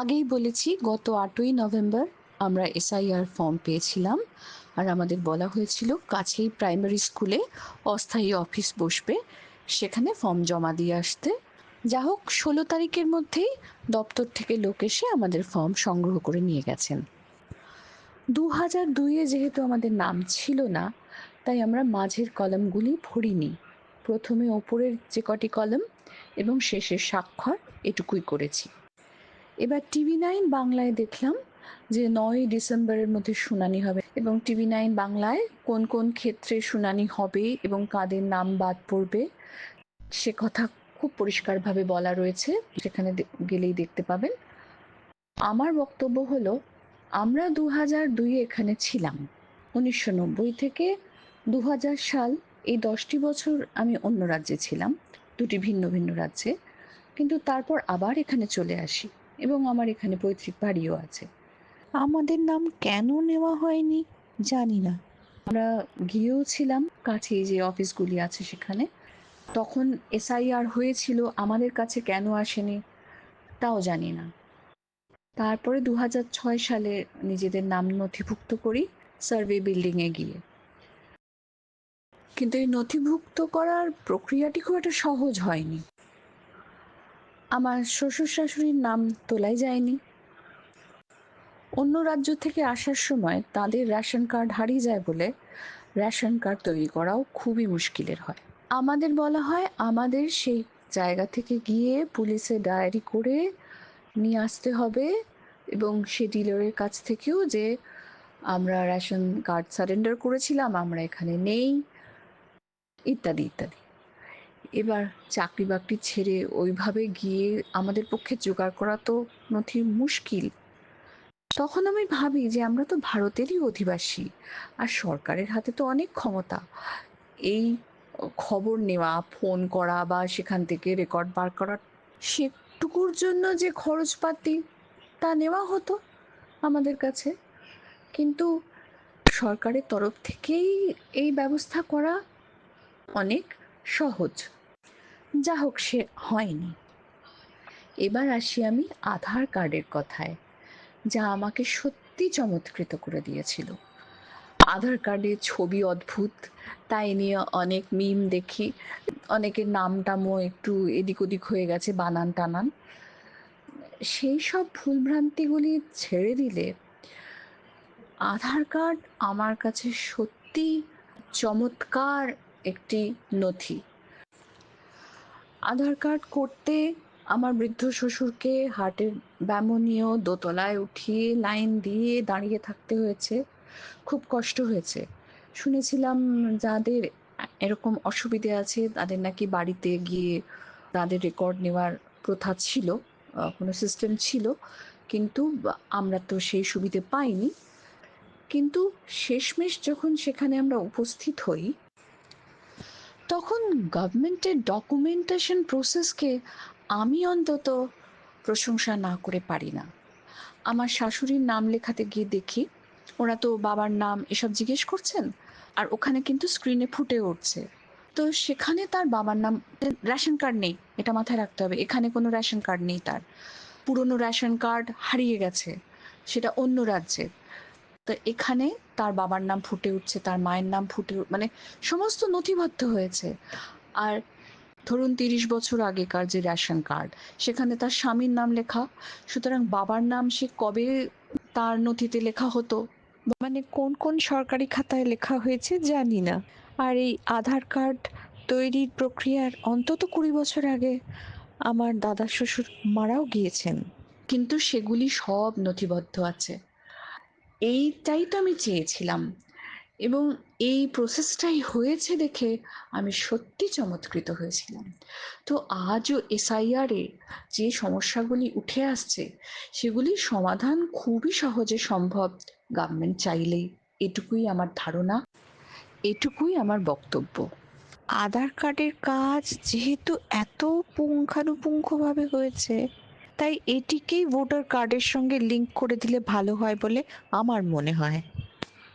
আগেই বলেছি, গত আটই নভেম্বর আমরা এসআইআর ফর্ম পেয়েছিলাম। আর আমাদের বলা হয়েছিল, কাছেই প্রাইমারি স্কুলে অস্থায়ী অফিস বসবে, সেখানে ফর্ম জমা দিয়ে আসতে। যা হোক, ষোলো তারিখের মধ্যেই দপ্তর থেকে লোক এসে আমাদের ফর্ম সংগ্রহ করে নিয়ে গেছেন। দু হাজার দুইয়ে যেহেতু আমাদের নাম ছিল না, তাই আমরা মাঝের কলমগুলি ভরিনি। প্রথমে ওপরের যে কটি কলম এবং শেষের স্বাক্ষর এটুকুই করেছি। এবার টিভি নাইন বাংলায় দেখলাম যে নয় ডিসেম্বরের মধ্যে শুনানি হবে। এবং টিভি নাইন বাংলায় কোন কোন ক্ষেত্রে শুনানি হবে এবং কাদের নাম বাদ পড়বে, সে কথা খুব পরিষ্কারভাবে বলা রয়েছে। সেখানে গেলেই দেখতে পাবেন। আমার বক্তব্য হলো, আমরা দু হাজার দুইয়ে এখানে ছিলাম। উনিশশো নব্বই থেকে দু হাজার সাল এই দশটি বছর আমি অন্য রাজ্যে ছিলাম, দুটি ভিন্ন ভিন্ন রাজ্যে। কিন্তু তারপর আবার এখানে চলে আসি। এবং আমার এখানে পৈতৃক বাড়িও আছে। আমাদের নাম কেন নেওয়া হয়নি? জানি না। আমরা গিয়েও ছিলাম কাছেই যে অফিসগুলি আছে সেখানে। তখন এসআইআর হয়েছিল আমাদের কাছে কেন আসেনি তাও জানি না। তারপরে দু ছয় সালে নিজেদের নাম নথিভুক্ত করি সার্ভে বিল্ডিংয়ে গিয়ে। কিন্তু এই নথিভুক্ত করার প্রক্রিয়াটি খুব একটা সহজ হয়নি। আমার শ্বশুর শাশুড়ির নাম তোলাই যায়নি। অন্য রাজ্য থেকে আসার সময় তাদের রেশন কার্ড হারিয়ে যায় বলে রেশন কার্ড তৈরি করাও খুবই মুশকিলের হয়। আমাদের বলা হয়, আমাদের সেই জায়গা থেকে গিয়ে পুলিশে ডায়েরি করে নিয়ে আসতে হবে এবং সে ডিলারের কাছ থেকেও যে আমরা রেশন কার্ড সারেন্ডার করেছিলাম, আমরা এখানে নেই, ইত্যাদি ইত্যাদি। এবার চাকরি বাকরি ছেড়ে ওইভাবে গিয়ে আমাদের পক্ষে জোগাড় করা তো নথি মুশকিল। তখন আমি ভাবি যে আমরা তো ভারতেরই অধিবাসী, আর সরকারের হাতে তো অনেক ক্ষমতা। এই খবর নেওয়া, ফোন করা বা সেখান থেকে রেকর্ড বার করা, সেটুকুর জন্য যে খরচপাতি, তা নেওয়া হতো আমাদের কাছে। কিন্তু সরকারের তরফ থেকেই এই ব্যবস্থা করা অনেক সহজ। যা হোক সে হয়নি। এবার আসি আমি আধার কার্ডের কথায়, যা আমাকে সত্যি চমৎকৃত করে দিয়েছিল। আধার কার্ডের ছবি অদ্ভুত, তাই নিয়ে অনেক মিম দেখি, অনেকের নাম টামও একটু এদিক ওদিক হয়ে গেছে বানান টানান। সেই সব ভুলভ্রান্তিগুলি ছেড়ে দিলে আধার কার্ড আমার কাছে সত্যি চমৎকার একটি নথি। আধার কার্ড করতে আমার বৃদ্ধ শ্বশুরকে হার্টের ব্যামো নিয়েও দোতলায় উঠিয়ে, লাইন দিয়ে দাঁড়িয়ে থাকতে হয়েছে। খুব কষ্ট হয়েছে। শুনেছিলাম যাদের এরকম অসুবিধে আছে, তাদের নাকি বাড়িতে গিয়ে তাদের রেকর্ড নেওয়ার প্রথা ছিল কোনো সিস্টেম ছিল। কিন্তু আমরা তো সেই সুবিধে পাইনি। কিন্তু শেষমেশ যখন সেখানে আমরা উপস্থিত হই তখন গভর্নমেন্টের ডকুমেন্টেশন প্রসেসকে আমি অন্তত প্রশংসা না করে পারি না, আমার শাশুড়ির নাম লেখাতে গিয়ে দেখি, ওরা তো বাবার নাম এসব জিজ্ঞেস করছেন, আর ওখানে কিন্তু স্ক্রিনে ফুটে উঠছে। তো সেখানে তার বাবার নাম রেশন কার্ড নেই, এটা মাথায় রাখতে হবে, এখানে কোনো রেশন কার্ড নেই তার। পুরনো রেশন কার্ড হারিয়ে গেছে, সেটা অন্য রাজ্যের। তো এখানে তার বাবার নাম ফুটে উঠছে তার মায়ের নাম ফুটে মানে সমস্ত নথিবদ্ধ হয়েছে। আর ধরুন তিরিশ বছর আগেকার যে রেশন কার্ড সেখানে তার স্বামীর নাম লেখা। সুতরাং বাবার নাম সে কবে তার নথিতে লেখা হতো? মানে কোন কোন সরকারি খাতায় লেখা হয়েছে জানি না। আর এই আধার কার্ড তৈরির প্রক্রিয়ার অন্তত কুড়ি বছর আগে আমার দাদা শ্বশুর মারাও গিয়েছেন। কিন্তু সেগুলি সব নথিবদ্ধ আছে। এইটাই তো আমি চেয়েছিলাম। এবং এই প্রসেসটাই হয়েছে দেখে আমি সত্যি চমৎকৃত হয়েছিলাম। তো আজও এসআইআরে যে সমস্যাগুলি উঠে আসছে সেগুলির সমাধান খুবই সহজে সম্ভব। গভর্নমেন্ট চাইলেই। এটুকুই আমার ধারণা। এটুকুই আমার বক্তব্য। আধার কার্ডের কাজ যেহেতু এত পুঙ্খানুপুঙ্খভাবে হয়েছে তাই এটিকেই ভোটার কার্ডের সঙ্গে লিঙ্ক করে দিলে ভালো হয় বলে আমার মনে হয়।